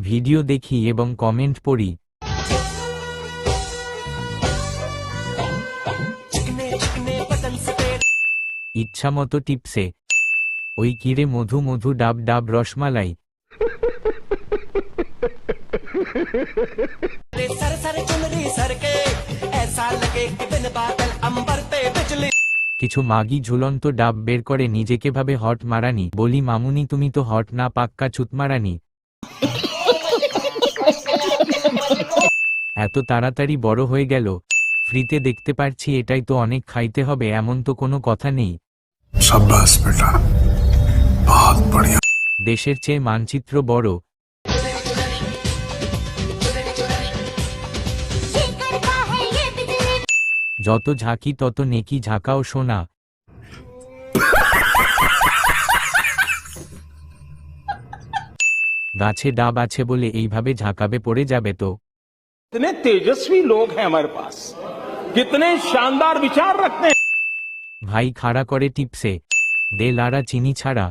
Video দেখি এবং comment পড়ি। ইচ্ছা মতো টিপসে। ওই কিরে মধু মধু ডাব ডাব রসমালাই। কিছু মাগি ঝুলন্ত ডাব বের করে নিজেকে ভাবে হট মারানি। বলি, মামুনি, তুমি তো হট না, পাক্কা চুত মারানি এত তাড়াতাড়ি বড় হয়ে গেল। ফ্রিতে দেখতে পারছি এটাই তো অনেক খাইতে হবে এমন তো কোনো কথা নেই। দেশের চেয়ে মানচিত্র বড়। যত ঝাঁকি তত নেকি ঝাঁকাও শোনা গাছে ডাব আছে বলে এইভাবে ঝাঁকাবে পড়ে যাবে তো। कितने तेजस्वी लोग हैं हमारे पास कितने शानदार विचार रखते हैं ভাই খাড়া করে টিপসে দে লারা চিনি ছাড়া